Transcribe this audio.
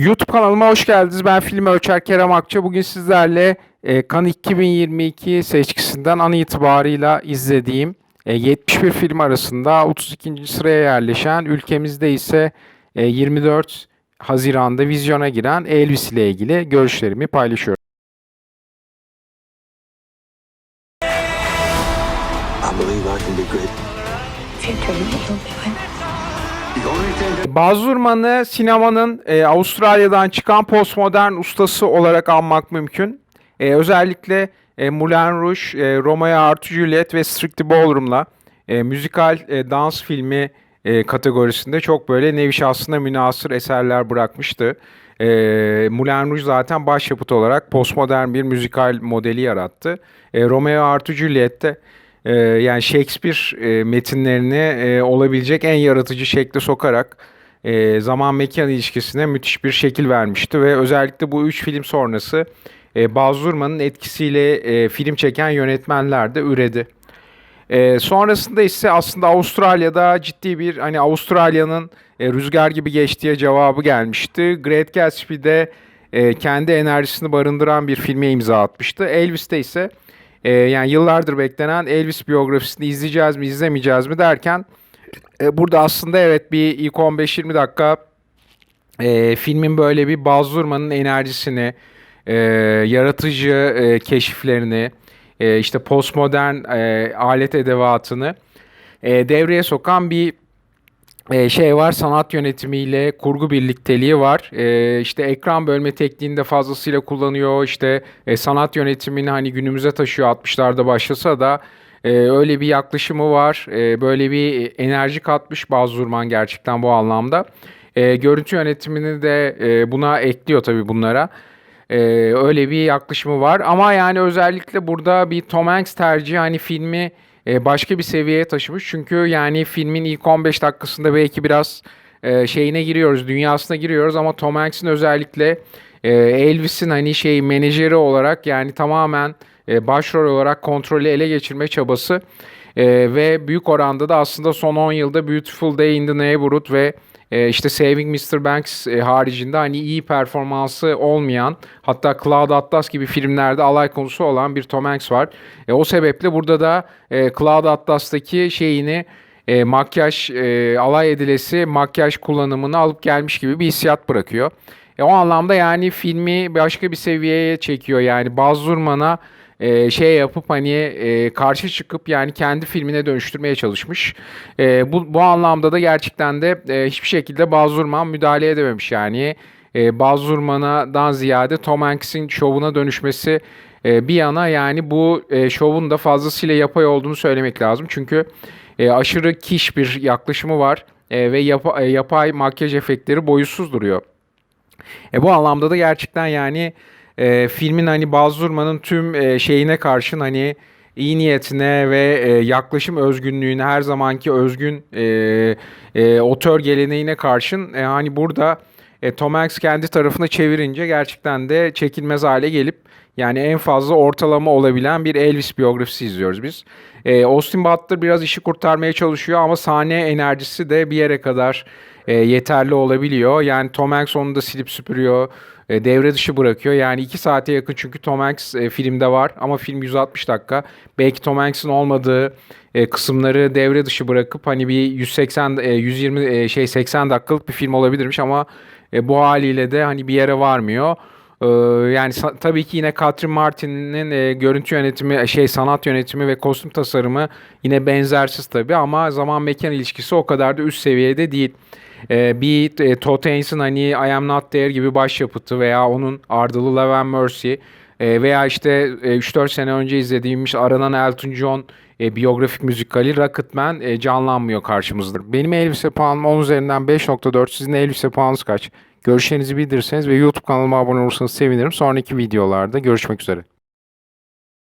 YouTube kanalıma hoş geldiniz. Ben film ölçer Kerem Akça. Bugün sizlerle e, Cannes 2022 seçkisinden an itibarıyla izlediğim e, 71 film arasında 32. sıraya yerleşen ülkemizde ise e, 24 Haziran'da vizyona giren Elvis ile ilgili görüşlerimi paylaşıyorum. I believe I can be great. future will be fine. The only thing Baz Luhrmann'ı sinemanın e, Avustralya'dan çıkan postmodern ustası olarak anmak mümkün. E, özellikle e, Moulin Rouge, e, Romeo artı Juliet ve Strictly Ballroom'la e, müzikal e, dans filmi e, kategorisinde çok böyle nevi şahsına münasır eserler bırakmıştı. E, Moulin Rouge zaten başyapıt olarak postmodern bir müzikal modeli yarattı. E, Romeo artı Juliet'te ee, yani Shakespeare e, metinlerini e, olabilecek en yaratıcı şekle sokarak e, zaman mekan ilişkisine müthiş bir şekil vermişti ve özellikle bu üç film sonrası e, Baz Luhrmann'ın etkisiyle e, film çeken yönetmenler de üredi. E, sonrasında ise aslında Avustralya'da ciddi bir hani Avustralya'nın e, rüzgar gibi geçtiği cevabı gelmişti. Great Gatsby'de e, kendi enerjisini barındıran bir filme imza atmıştı. Elvis'te ise e, yani yıllardır beklenen Elvis biyografisini izleyeceğiz mi izlemeyeceğiz mi derken e, burada aslında evet bir ilk 15-20 dakika e, filmin böyle bir Baz Luhrmann'ın enerjisini, e, yaratıcı e, keşiflerini, e, işte postmodern e, alet edevatını e, devreye sokan bir e, şey var sanat yönetimiyle kurgu birlikteliği var. E, işte ekran bölme tekniğini de fazlasıyla kullanıyor. İşte e, sanat yönetimini hani günümüze taşıyor 60'larda başlasa da e, öyle bir yaklaşımı var. E, böyle bir enerji katmış Baz Luhrmann gerçekten bu anlamda. E, görüntü yönetimini de e, buna ekliyor tabii bunlara. E, öyle bir yaklaşımı var. Ama yani özellikle burada bir Tom Hanks tercihi hani filmi e, başka bir seviyeye taşımış. Çünkü yani filmin ilk 15 dakikasında belki biraz e, şeyine giriyoruz, dünyasına giriyoruz ama Tom Hanks'in özellikle e, Elvis'in hani şey menajeri olarak yani tamamen e, başrol olarak kontrolü ele geçirme çabası e, ve büyük oranda da aslında son 10 yılda Beautiful Day in the Neighborhood ve e, işte Saving Mr. Banks e, haricinde hani iyi performansı olmayan hatta Cloud Atlas gibi filmlerde alay konusu olan bir Tom Hanks var. E, o sebeple burada da e, Cloud Atlas'taki şeyini e, makyaj e, alay edilesi makyaj kullanımını alıp gelmiş gibi bir hissiyat bırakıyor. E, o anlamda yani filmi başka bir seviyeye çekiyor. Yani Baz Luhrmann'a e, şey yapıp hani e, karşı çıkıp yani kendi filmine dönüştürmeye çalışmış. E, bu, bu anlamda da gerçekten de e, hiçbir şekilde Baz Luhrmann müdahale edememiş yani. E, Baz Luhrmann'dan ziyade Tom Hanks'in şovuna dönüşmesi e, bir yana yani bu e, şovun da fazlasıyla yapay olduğunu söylemek lazım. Çünkü e, aşırı kiş bir yaklaşımı var e, ve yapa- e, yapay makyaj efektleri boyutsuz duruyor. E, bu anlamda da gerçekten yani e, filmin hani Baz Luhrmann'ın tüm e, şeyine karşın hani iyi niyetine ve e, yaklaşım özgünlüğüne her zamanki özgün e, e, otör geleneğine karşın e, hani burada e, Tom Hanks kendi tarafına çevirince gerçekten de çekilmez hale gelip yani en fazla ortalama olabilen bir Elvis biyografisi izliyoruz biz. E, Austin Butler biraz işi kurtarmaya çalışıyor ama sahne enerjisi de bir yere kadar e, yeterli olabiliyor. Yani Tom Hanks onu da silip süpürüyor. E, devre dışı bırakıyor. Yani 2 saate yakın çünkü Tom Hanks e, filmde var ama film 160 dakika. Belki Tom Hanks'in olmadığı e, kısımları devre dışı bırakıp hani bir 180 e, 120 e, şey 80 dakikalık bir film olabilirmiş ama e, bu haliyle de hani bir yere varmıyor. Ee, yani tabii ki yine Catherine Martin'in e, görüntü yönetimi, e, şey sanat yönetimi ve kostüm tasarımı yine benzersiz tabii ama zaman mekan ilişkisi o kadar da üst seviyede değil. Ee, bir e, Todd Haynes'in hani I Am Not There gibi başyapıtı veya onun ardılı Love and Mercy e, veya işte e, 3-4 sene önce izlediğimiz aranan Elton John e, biyografik müzikali Rocketman e, canlanmıyor karşımızda. Benim Elvis'e puanım 10 üzerinden 5.4. Sizin Elvis'e puanınız kaç? Görüşlerinizi bildirirseniz ve YouTube kanalıma abone olursanız sevinirim. Sonraki videolarda görüşmek üzere.